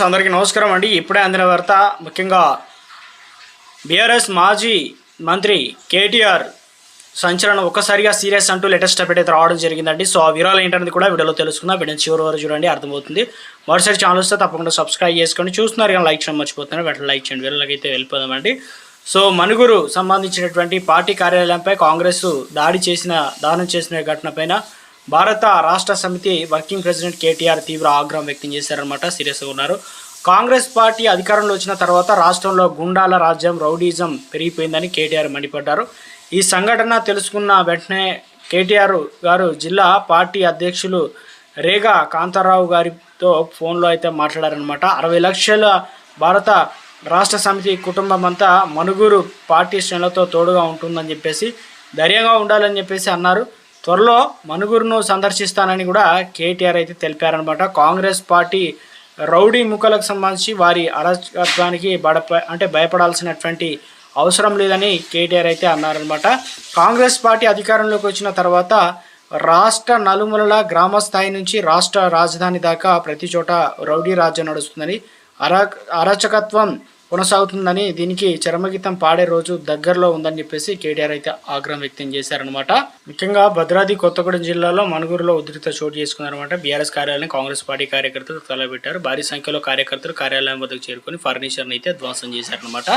అందరికీ నమస్కారం అండి. ఇప్పుడే అందిన వార్త ముఖ్యంగా బీఆర్ఎస్ మాజీ మంత్రి కేటీఆర్ సంచలనం ఒక్కసారిగా సీరియస్ అంటూ లేటెస్ట్ అప్డేట్ అయితే రావడం జరిగిందండి. సో ఆ వివరాలు ఏంటనేది కూడా వీడియోలో తెలుసుకుందాం. వీడియో చివరి వరకు చూడండి అర్థమవుతుంది. మరోసారి ఛానల్ వస్తే తప్పకుండా సబ్స్క్రైబ్ చేసుకోండి. చూస్తున్నారు కానీ లైక్ చేయడం మర్చిపోతున్నారు. వెంటనే లైక్ చేయండి. వీళ్ళకైతే వెళ్ళిపోదామండి. సో మనుగురు సంబంధించినటువంటి పార్టీ కార్యాలయంపై కాంగ్రెస్ దాడి చేసిన దానం చేసిన ఘటనపైన భారత రాష్ట్ర సమితి వర్కింగ్ ప్రెసిడెంట్ కేటీఆర్ తీవ్ర ఆగ్రహం వ్యక్తం చేశారనమాట సీరియస్గా ఉన్నారు. కాంగ్రెస్ పార్టీ అధికారంలో వచ్చిన తర్వాత రాష్ట్రంలో గుండాల రాజ్యం రౌడీజం పెరిగిపోయిందని కేటీఆర్ మండిపడ్డారు. ఈ సంఘటన తెలుసుకున్న వెంటనే కేటీఆర్ గారు జిల్లా పార్టీ అధ్యక్షులు రేగా కాంతారావు గారితో ఫోన్లో అయితే మాట్లాడారనమాట అరవై లక్షల భారత రాష్ట్ర సమితి కుటుంబం అంతా మనుగురు పార్టీ శ్రేణులతో తోడుగా ఉంటుందని చెప్పేసి ధైర్యంగా ఉండాలని చెప్పేసి అన్నారు. త్వరలో మనుగురును సందర్శిస్తానని కూడా కేటీఆర్ అయితే తెలిపారనమాట కాంగ్రెస్ పార్టీ రౌడీ ముఖలకు సంబంధించి వారి అరాచకత్వానికి బడప అంటే భయపడాల్సినటువంటి అవసరం లేదని కేటీఆర్ అయితే అన్నారనమాట కాంగ్రెస్ పార్టీ అధికారంలోకి వచ్చిన తర్వాత రాష్ట్ర నలుమూలల గ్రామ స్థాయి నుంచి రాష్ట్ర రాజధాని దాకా ప్రతి చోట రౌడీ రాజ్యం నడుస్తుందని అరా అరాచకత్వం కొనసాగుతుందని దీనికి చరమగీతం పాడే రోజు దగ్గరలో ఉందని చెప్పేసి కేటీఆర్ అయితే ఆగ్రహం వ్యక్తం చేశారనమాట ముఖ్యంగా భద్రాద్రి కొత్తగూడెం జిల్లాలో మనుగురులో ఉధృత చోటు చేసుకున్నారన్నమాట. బీఆర్ఎస్ కార్యాలయం కాంగ్రెస్ పార్టీ కార్యకర్తలు తలబెట్టారు భారీ సంఖ్యలో కార్యకర్తలు కార్యాలయం వద్దకు చేరుకొని ఫర్నిచర్ని అయితే ధ్వంసం చేశారనమాట